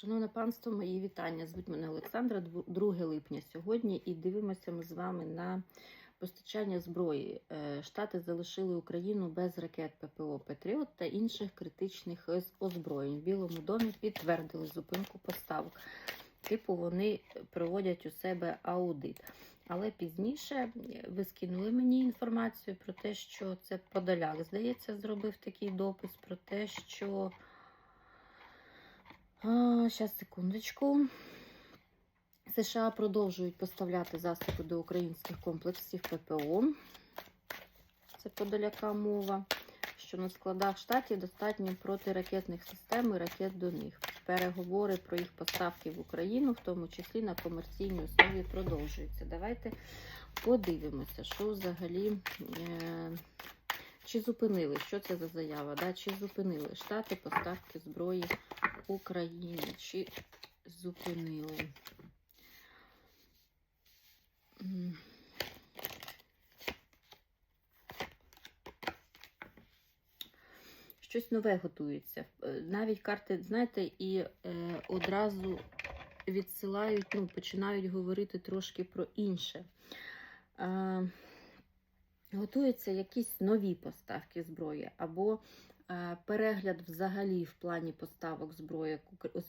Шановне панство, мої вітання. Звуть мене Олександра, 2 липня сьогодні, і дивимося ми з вами на постачання зброї. Е, Штати залишили Україну без ракет ППО Патріот та інших критичних озброєнь. В Білому домі підтвердили зупинку поставок. Типу, вони проводять у себе аудит. Але пізніше е, ви скинули мені інформацію про те, що це Подоляк, здається, зробив такий допис про те, що. Зараз, секундочку. США продовжують поставляти засоби до українських комплексів ППО. Це подоляка мова. Що на складах штатів достатньо протиракетних систем і ракет до них. Переговори про їх поставки в Україну, в тому числі на комерційній основі, продовжуються. Давайте подивимося, що взагалі. Е- чи зупинили, що це за заява? Да? Чи зупинили Штати поставки зброї Україні? Чи зупинили? Щось нове готується. Е, Навіть карти, знаєте, і е, одразу відсилають, ну, починають говорити трошки про інше. Е, готуються якісь нові поставки зброї, або е, перегляд взагалі в плані поставок зброї,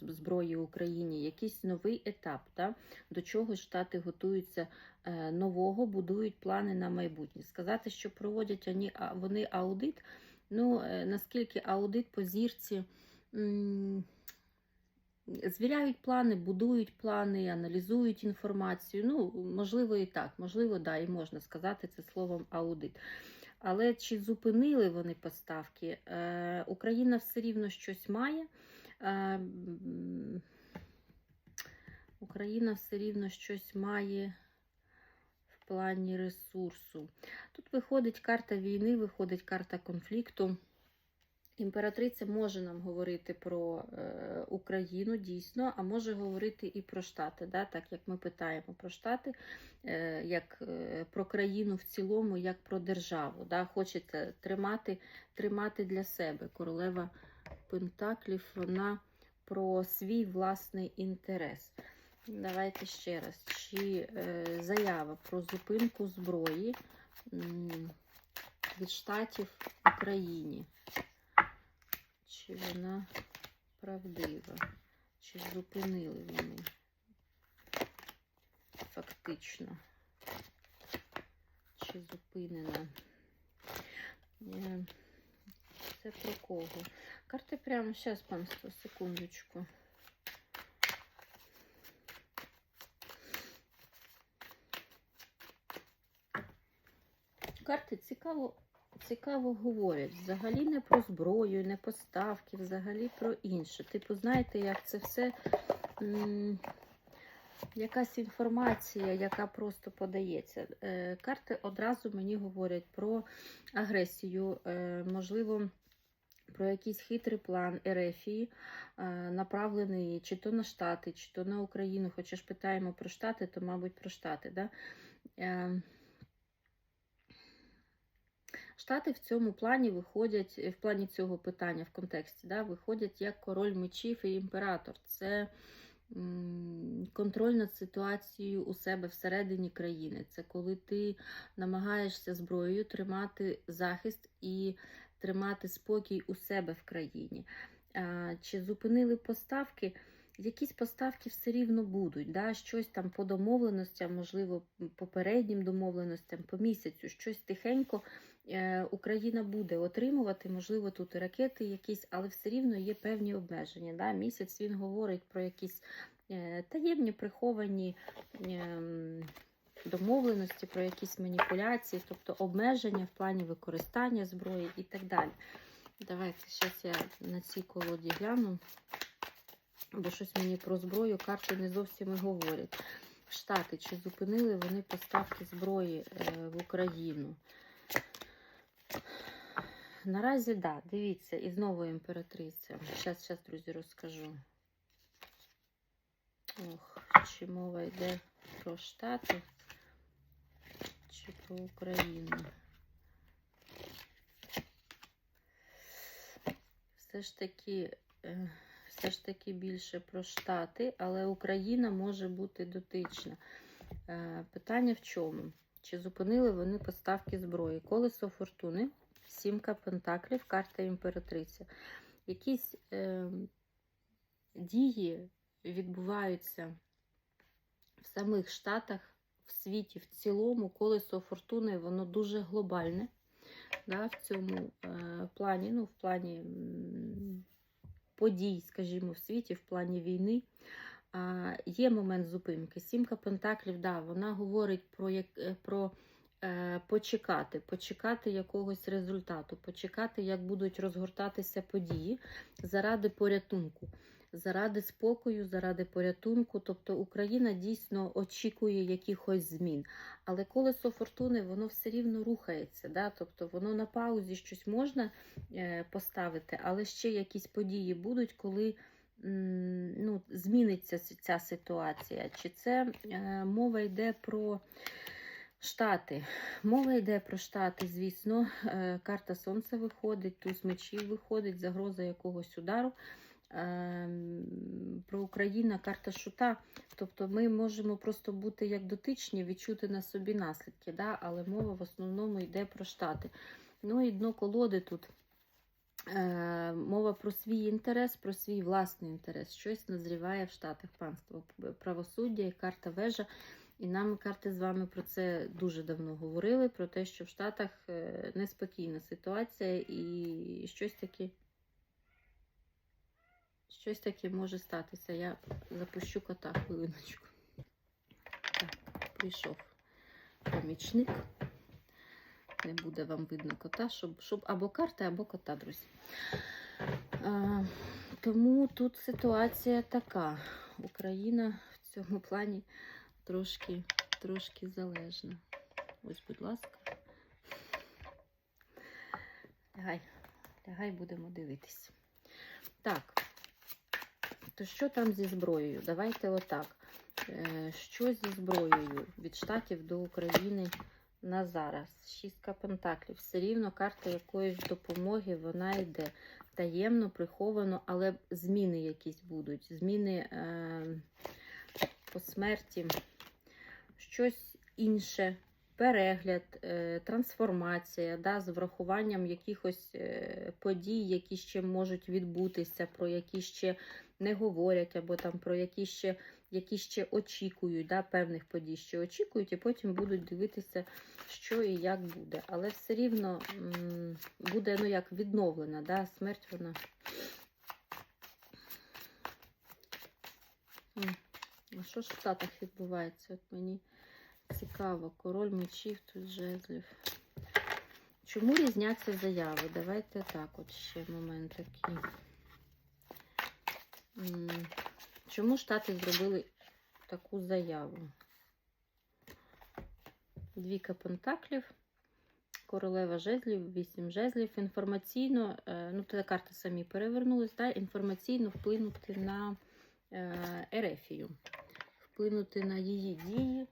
зброї Україні, якийсь новий етап, да? до чого Штати готуються е, нового, будують плани на майбутнє. Сказати, що проводять вони, вони аудит, ну е, наскільки аудит по зірці. Звіряють плани, будують плани, аналізують інформацію. Ну, можливо, і так, можливо, да, і можна сказати це словом аудит. Але чи зупинили вони поставки? Е, Україна все рівно щось має. Е, Україна все рівно щось має в плані ресурсу. Тут виходить карта війни, виходить карта конфлікту. Імператриця може нам говорити про е, Україну дійсно, а може говорити і про Штати, да? так як ми питаємо про Штати, е, як е, про країну в цілому, як про державу. Да? Хочеться тримати, тримати для себе. Королева Пентаклів, вона про свій власний інтерес. Давайте ще раз. Чи е, заява про зупинку зброї м, від Штатів Україні? Чи вона правдива? Чи зупинили вони? Фактично. Чи зупинена? Е, Це про кого? Карти прямо зараз, панство, секундочку. Карти цікаво цікаво говорять. Взагалі не про зброю, не поставки, взагалі про інше. Типу, знаєте, як це все м, якась інформація, яка просто подається. Е, карти одразу мені говорять про агресію, е, можливо. Про якийсь хитрий план Ерефії, е, направлений чи то на Штати, чи то на Україну. Хоча ж питаємо про Штати, то, мабуть, про Штати. Да? Е, Штати в цьому плані виходять, в плані цього питання в контексті, да, виходять як король мечів і імператор. Це контроль над ситуацією у себе всередині країни. Це коли ти намагаєшся зброєю тримати захист і тримати спокій у себе в країні. Чи зупинили поставки? Якісь поставки все рівно будуть, да? щось там по домовленостям, можливо, попереднім домовленостям, по місяцю, щось тихенько е, Україна буде отримувати, можливо, тут ракети якісь, але все рівно є певні обмеження. Да? Місяць він говорить про якісь е, таємні приховані ем, домовленості, про якісь маніпуляції, тобто обмеження в плані використання зброї і так далі. Давайте зараз я на цій колоді гляну, бо щось мені про зброю карти не зовсім і говорять. Штати, чи зупинили вони поставки зброї е, в Україну? Наразі, так, да, дивіться, і знову імператриця. Зараз, зараз, друзі, розкажу. Ох, чи мова йде про Штати, чи про Україну. Все ж таки, е, все ж таки більше про Штати, але Україна може бути дотична. Е, Питання в чому? Чи зупинили вони поставки зброї? Колесо фортуни, сімка пентаклів, карта імператриця. Якісь е, дії відбуваються в самих Штатах, в світі в цілому. Колесо фортуни, воно дуже глобальне. Да, в цьому е, плані, ну, в плані подій, скажімо, в світі, в плані війни. А, є момент зупинки. Сімка Пентаклів, да, вона говорить про, як, е, про е, почекати, почекати якогось результату, почекати, як будуть розгортатися події заради порятунку, заради спокою, заради порятунку. Тобто Україна дійсно очікує якихось змін. Але колесо фортуни, воно все рівно рухається. Да? Тобто воно на паузі щось можна е, поставити, але ще якісь події будуть, коли ну, зміниться ця ситуація. Чи це е, мова йде про Штати? Мова йде про Штати, звісно. Е, карта Сонця виходить, туз мечів виходить, загроза якогось удару. Ем, Про Україну карта шута. Тобто ми можемо просто бути як дотичні, відчути на собі наслідки, да? але мова в основному йде про Штати. Ну і дно колоди тут. Е, мова про свій інтерес, про свій власний інтерес. Щось назріває в Штатах панство. Правосуддя і карта вежа. І нам карти з вами про це дуже давно говорили, про те, що в Штатах е, неспокійна ситуація і щось таке. Щось таке може статися. Я запущу кота хвилиночку. Так, прийшов помічник. Не буде вам видно кота, щоб, щоб або карти, або кота, друзі. А, тому тут ситуація така. Україна в цьому плані трошки, трошки залежна. Ось, будь ласка. Лягай, лягай, будемо дивитись. Так, то що там зі зброєю? Давайте отак. Е, Що зі зброєю від Штатів до України на зараз? Шістка пентаклів. Все рівно карта якоїсь допомоги вона йде таємно, приховано, але зміни якісь будуть. Зміни е, по смерті, щось інше. Перегляд, е, трансформація, да, з врахуванням якихось е, подій, які ще можуть відбутися, про які ще не говорять, або там про які ще, які ще очікують, да, певних подій, що очікують, і потім будуть дивитися, що і як буде. Але все рівно буде ну, як відновлена, да, смерть вона. А що ж в Штатах відбувається? От мені цікаво. Король мечів, тут жезлів. Чому різняться заяви? Давайте так, от ще момент такий. Чому Штати зробили таку заяву? Двіка пентаклів, королева жезлів, вісім жезлів. Інформаційно, е, ну, та карти самі перевернулись, да? інформаційно вплинути на е, Ерефію, вплинути на її дії.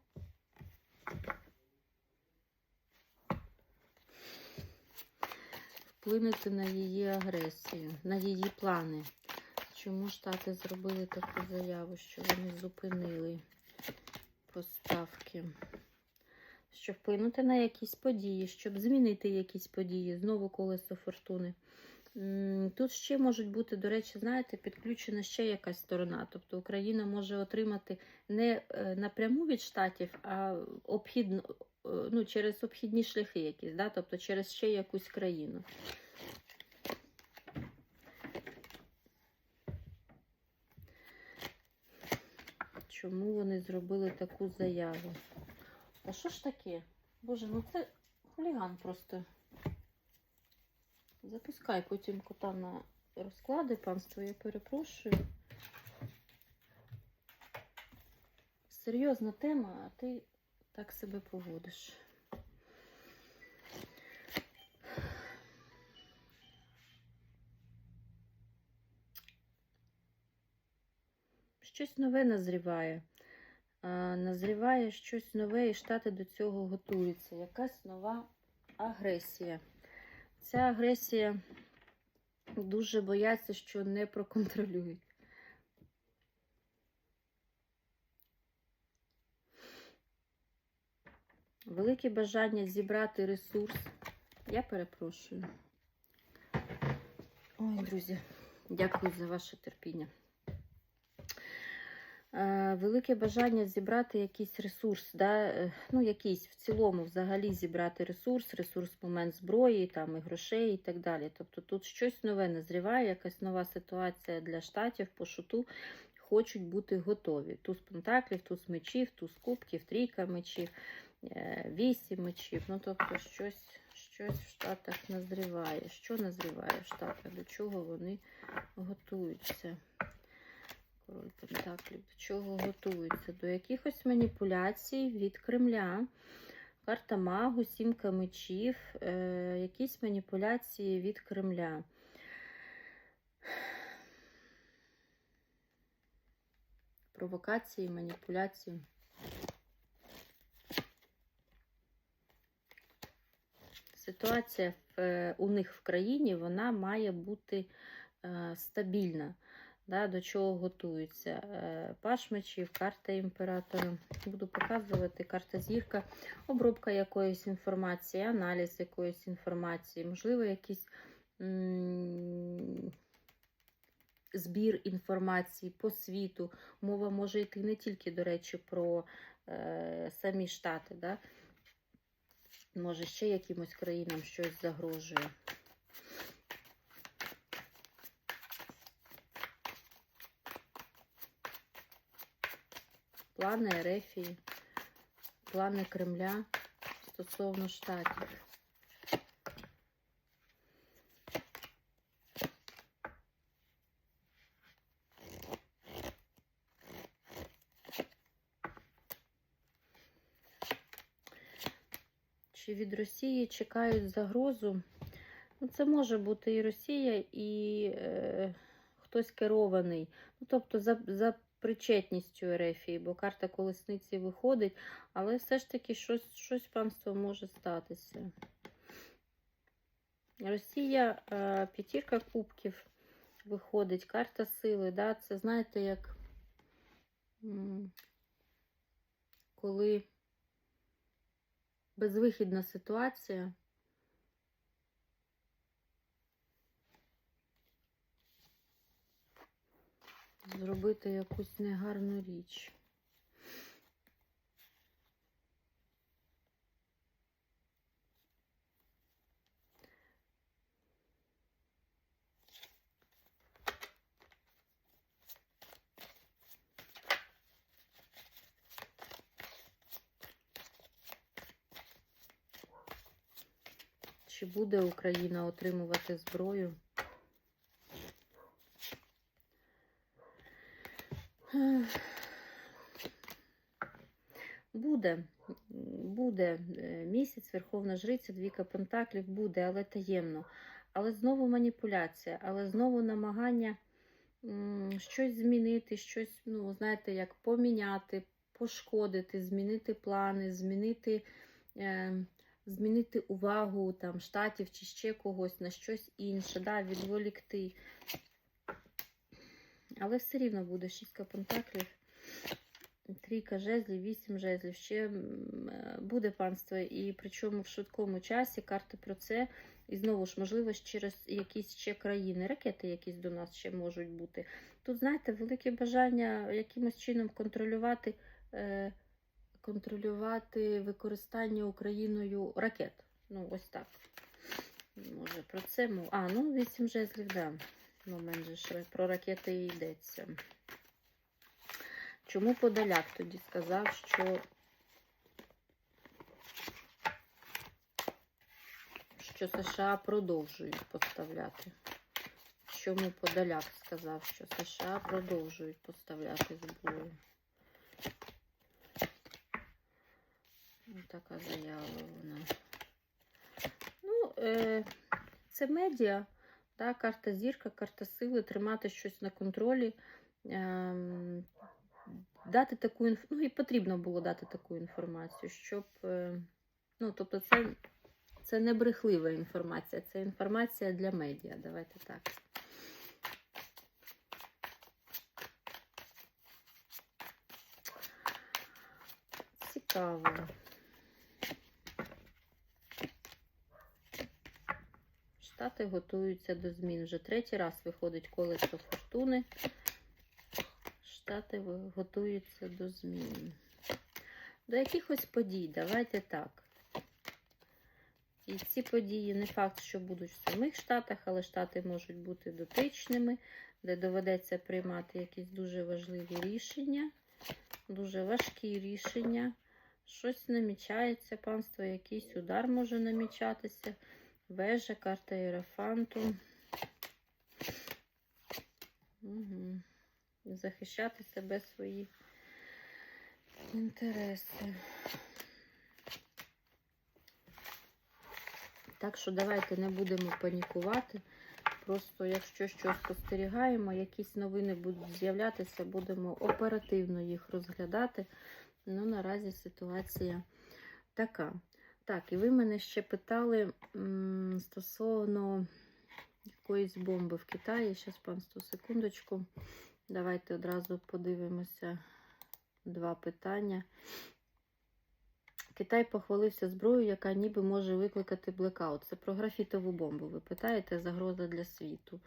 Вплинути на її агресію, на її плани. Чому Штати зробили таку заяву, що вони зупинили поставки? Щоб вплинути на якісь події, щоб змінити якісь події, знову колесо фортуни. Тут ще можуть бути, до речі, знаєте, підключена ще якась сторона. Тобто Україна може отримати не е, напряму від штатів, а обхідно, е, ну, через обхідні шляхи якісь, да? тобто через ще якусь країну. Чому вони зробили таку заяву? А що ж таке? Боже, ну це хуліган просто. Запускай потім кота на розклади, панство, я перепрошую. Серйозна тема, а ти так себе поводиш. Щось нове назріває. Назріває щось нове, і штати до цього готуються. Якась нова агресія. Ця агресія дуже бояться, що не проконтролюють. Велике бажання зібрати ресурс. Я перепрошую. Ой, друзі, дякую за ваше терпіння. Е, Велике бажання зібрати якийсь ресурс, да? е, ну якийсь в цілому взагалі зібрати ресурс, ресурс момент зброї, там і грошей і так далі. Тобто тут щось нове назріває, якась нова ситуація для штатів по шуту. Хочуть бути готові. Туз пентаклів, туз мечів, туз кубків, трійка мечів, е, вісім мечів. Ну, тобто, щось, щось в Штатах назріває. Що назріває в Штатах? До чого вони готуються? Король Пентаклів. До чого готуються? До якихось маніпуляцій від Кремля. Карта Магу, сімка мечів, е, якісь маніпуляції від Кремля. Провокації, маніпуляції. Ситуація в, е, у них в країні вона має бути е, стабільна. Да, до чого готуються. Е, Паш мечів, карта імператора. Буду показувати карта зірка, обробка якоїсь інформації, аналіз якоїсь інформації, можливо, якийсь м, збір інформації по світу. Мова може йти не тільки, до речі, про е, самі Штати. Да? Може, ще якимось країнам щось загрожує. Плани Ерефії, плани Кремля стосовно штатів. Чи від Росії чекають загрозу? Ну, це може бути і Росія, і е, хтось керований. Ну, тобто за, за причетністю Ерефії, бо карта колесниці виходить, але все ж таки щось, щось панство може статися. Росія, е, п'ятірка кубків виходить, карта сили. Да? Це знаєте, як коли безвихідна ситуація. Зробити якусь негарну річ. Чи буде Україна отримувати зброю? Буде, буде е, місяць, Верховна Жриця, Двіка Пентаклів буде, але таємно. Але знову маніпуляція, але знову намагання щось змінити, щось, ну, знаєте, як поміняти, пошкодити, змінити плани, змінити, е, змінити увагу там, штатів чи ще когось на щось інше, да, відволікти. Але все рівно буде шістка пентаклів, трійка жезлів, вісім жезлів. Ще е, буде панство, і причому в швидкому часі карти про це. І знову ж, можливо, через якісь ще країни, ракети якісь до нас ще можуть бути. Тут, знаєте, велике бажання якимось чином контролювати, е, контролювати використання Україною ракет. Ну, ось так. Може, про це мов. А, ну, вісім жезлів, да. Момент же ж про ракети йдеться. Чому Подоляк тоді сказав, що що США продовжують поставляти? Чому Подоляк сказав, що США продовжують поставляти зброю? Така заява вона. Ну, е, це медіа. Да, карта зірка, карта сили, тримати щось на контролі, ем, дати таку інф... ну і потрібно було дати таку інформацію, щоб. Е, ну, тобто, це це не брехлива інформація, це інформація для медіа. Давайте так. Цікаво. Штати готуються до змін. Вже третій раз виходить колесо фортуни. Штати готуються до змін. До якихось подій, давайте так. І ці події не факт, що будуть в самих Штатах, але Штати можуть бути дотичними, де доведеться приймати якісь дуже важливі рішення, дуже важкі рішення. Щось намічається, панство, якийсь удар може намічатися. Вежа, карта Єрофанту. Угу. Захищати себе свої інтереси. Так що давайте не будемо панікувати. Просто, якщо щось спостерігаємо, якісь новини будуть з'являтися, будемо оперативно їх розглядати. Ну, наразі ситуація така. Так, і ви мене ще питали м, стосовно якоїсь бомби в Китаї. Зараз, панство, секундочку. Давайте одразу подивимося два питання. Китай похвалився зброєю, яка ніби може викликати блекаут. Це про графітову бомбу. Ви питаєте, загроза для світу.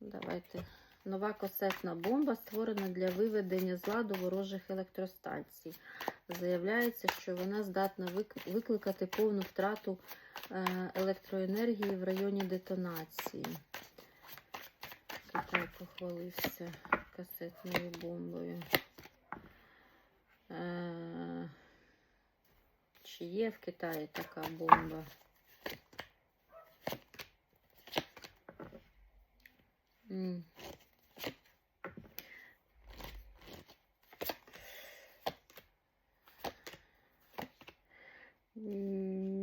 Давайте. Нова касетна бомба створена для виведення з ладу ворожих електростанцій. Заявляється, що вона здатна викликати повну втрату е, електроенергії в районі детонації. Китай похвалився касетною бомбою. Е, Чи є в Китаї така бомба?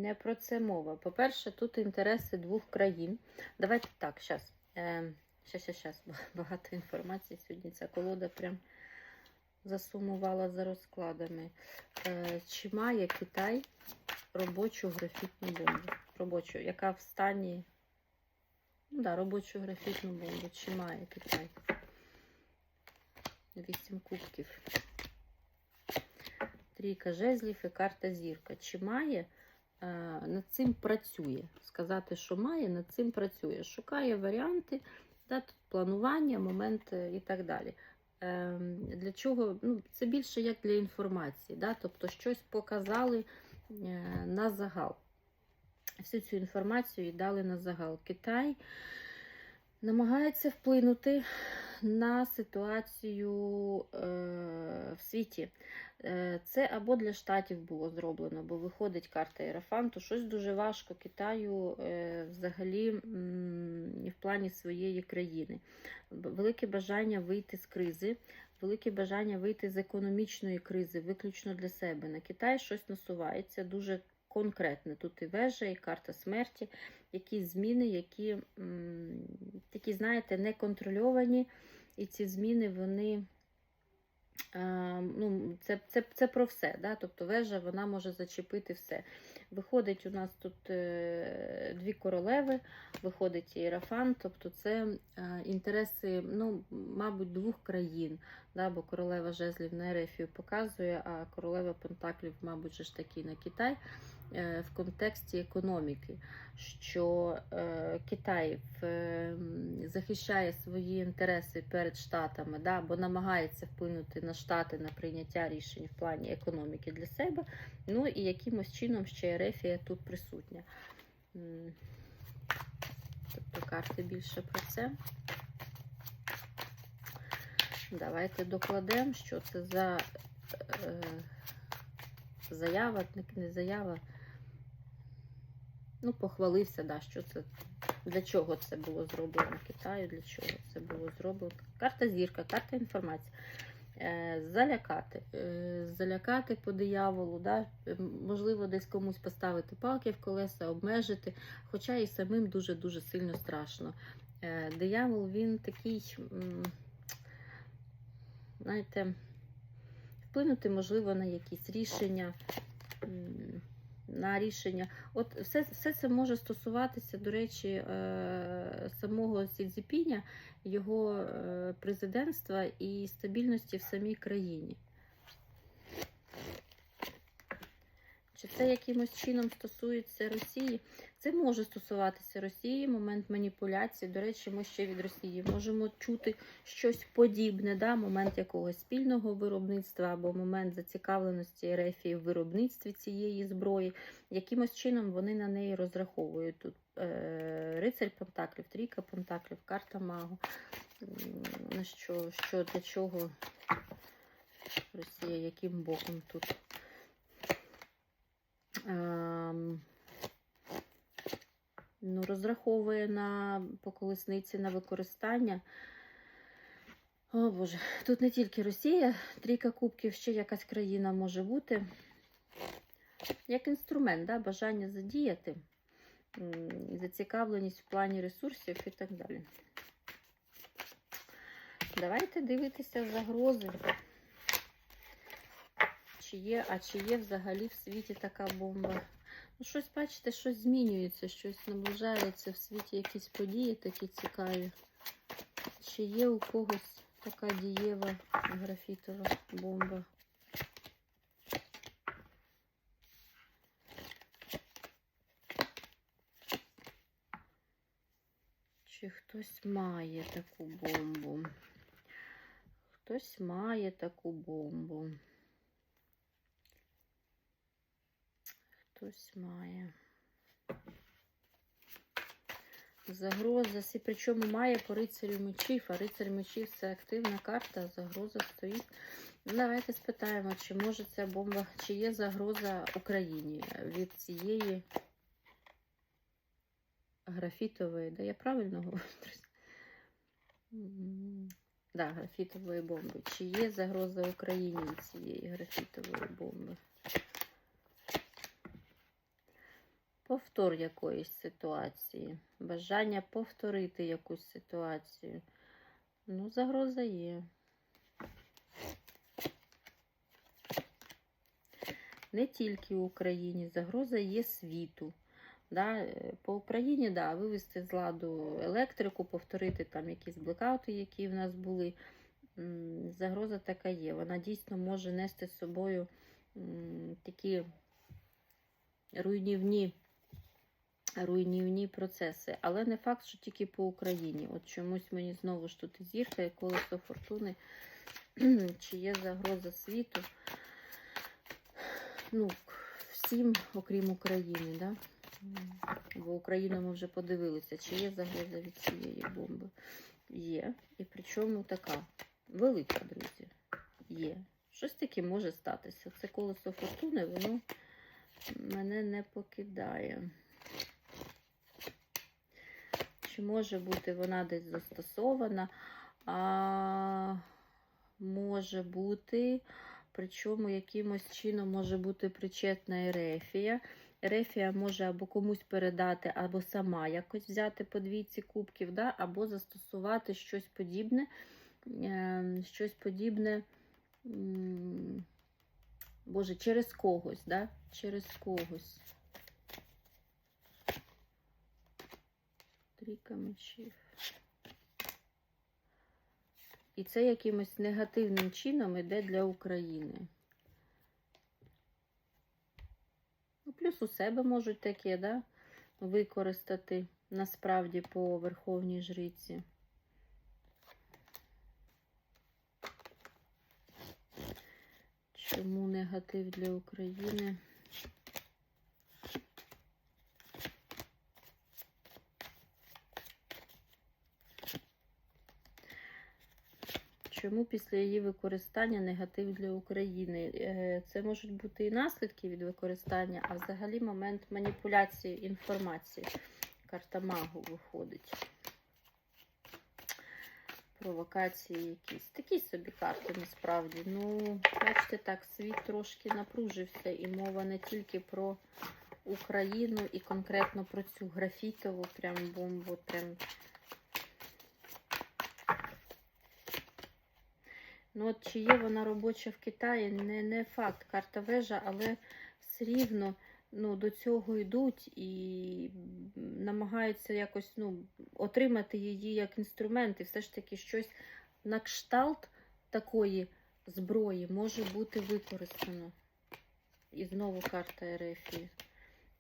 Не про це мова. По-перше, тут інтереси двох країн. Давайте так, зараз. Е, щас, щас, щас. Багато інформації сьогодні. Ця колода прям засумувала за розкладами. Е, чи має Китай робочу графітну бомбу? Робочу, яка в стані. Ну, да, робочу графітну бомбу. Чи має Китай? Вісім кубків. Трійка жезлів і карта зірка. Чи має? Е, Над цим працює. Сказати, що має, над цим працює. Шукає варіанти, тут планування, момент і так далі. Ем, Для чого? Ну, це більше як для інформації. Да? Тобто щось показали е, на загал. Всю цю інформацію і дали на загал. Китай намагається вплинути на ситуацію е, в світі. Е, Це або для штатів було зроблено, бо виходить карта Єрофанту. Щось дуже важко Китаю е, взагалі м, в плані своєї країни. Велике бажання вийти з кризи, велике бажання вийти з економічної кризи, виключно для себе. На Китай щось насувається дуже конкретне. Тут і вежа, і карта смерті, якісь зміни, які такі, знаєте, неконтрольовані. І ці зміни, вони. Ну, це, це, це про все. Да? Тобто вежа вона може зачепити все. Виходить, у нас тут е, дві королеви, виходить Єрафан, тобто це інтереси, ну, мабуть, двох країн. Да? Бо королева жезлів на Ерефію показує, а королева Пентаклів, мабуть, ж таки на Китай в контексті економіки, що е, Китай е, захищає свої інтереси перед Штатами, да, бо намагається вплинути на Штати на прийняття рішень в плані економіки для себе. Ну і якимось чином ще Ерефія тут присутня. Тобто карти більше про це. Давайте докладемо, що це за е, заява, не заява. Ну, похвалився, да, що це, для чого це було зроблено в Китаю, для чого це було зроблено. Карта зірка, карта інформації. Е, залякати. Е, залякати по дияволу, да? можливо, десь комусь поставити палки в колеса, обмежити, хоча і самим дуже-дуже сильно страшно. Е, диявол, він такий, знаєте, вплинути, можливо, на якісь рішення. На рішення. От все, все це може стосуватися, до речі, е, самого Сідзіпіня, його е, президентства і стабільності в самій країні. Чи це якимось чином стосується Росії? Це може стосуватися Росії, момент маніпуляції. До речі, ми ще від Росії можемо чути щось подібне, да? момент якогось спільного виробництва або момент зацікавленості РФ в виробництві цієї зброї. Якимось чином вони на неї розраховують. Тут е, рицарь Пентаклів, трійка Пентаклів, карта Магу. На що, що для чого Росія, яким боком тут? Ем, ну, розраховує на по колесниці на використання. О Боже, тут не тільки Росія, трійка кубків, ще якась країна може бути. Як інструмент, да, бажання задіяти, зацікавленість в плані ресурсів і так далі. Давайте дивитися загрози. Чи є, а чи є взагалі в світі така бомба? Ну, щось, бачите, щось змінюється, щось наближається в світі, якісь події такі цікаві. Чи є у когось така дієва графітова бомба? Чи хтось має таку бомбу? Хтось має таку бомбу. Хтось має. Загроза, причому має по рицарю мечів, а рицар мечів це активна карта, загроза стоїть. Давайте спитаємо, чи може ця бомба, чи є загроза Україні від цієї графітової, да я правильно говорю? Да, графітової бомби. Чи є загроза Україні цієї графітової бомби? Повтор якоїсь ситуації. Бажання повторити якусь ситуацію. Ну, загроза є. Не тільки в Україні, загроза є світу. Да? По Україні, да, вивести з ладу електрику, повторити там якісь блекаути, які в нас були. Загроза така є. Вона дійсно може нести з собою такі руйнівні руйнівні процеси. Але не факт, що тільки по Україні. От чомусь мені знову ж тут і зірка колесо фортуни. Чи є загроза світу? Ну, всім, окрім України, да? Бо Україну ми вже подивилися, чи є загроза від цієї бомби. Є. І причому така велика, друзі. Є. Щось таке може статися. Це колесо фортуни, воно мене не покидає. Чи може бути вона десь застосована, а може бути, причому якимось чином може бути причетна Ерефія. Ерефія може або комусь передати, або сама якось взяти по двійці кубків, да? або застосувати щось подібне, е, щось подібне, Боже, через когось, да? через когось. Трійка мечів. І це якимось негативним чином іде для України. Ну, плюс у себе можуть таке, да, використати насправді по Верховній Жриці. Чому негатив для України? Чому після її використання негатив для України? Е, Це можуть бути і наслідки від використання, а взагалі момент маніпуляції інформації. Карта магу виходить. Провокації якісь. Такі собі карти насправді. Ну, бачите, так, світ трошки напружився, і мова не тільки про Україну і конкретно про цю графітову прям бомбу. Прям Ну, от чи є вона робоча в Китаї, не, не факт, карта вежа, але все рівно ну, до цього йдуть і намагаються якось ну, отримати її як інструмент, і все ж таки щось на кшталт такої зброї може бути використано. І знову карта Ерефії.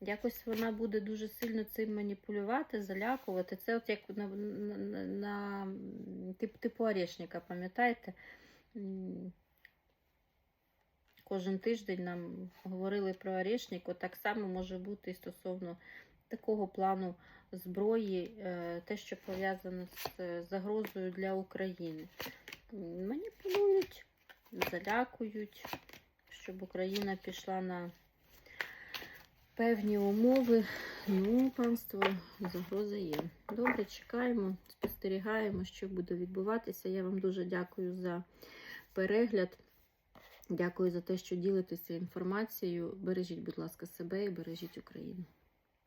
Якось вона буде дуже сильно цим маніпулювати, залякувати. Це от як на, на, на, на тип, типу орешника, пам'ятаєте? Кожен тиждень нам говорили про орешник. Так само може бути і стосовно такого плану зброї, е, те, що пов'язане з е, загрозою для України. Маніпулюють, залякують, щоб Україна пішла на певні умови. Ну, панство, загроза є. Добре, чекаємо, спостерігаємо, що буде відбуватися. Я вам дуже дякую за перегляд. Дякую за те, що ділитеся інформацією. Бережіть, будь ласка, себе і бережіть Україну.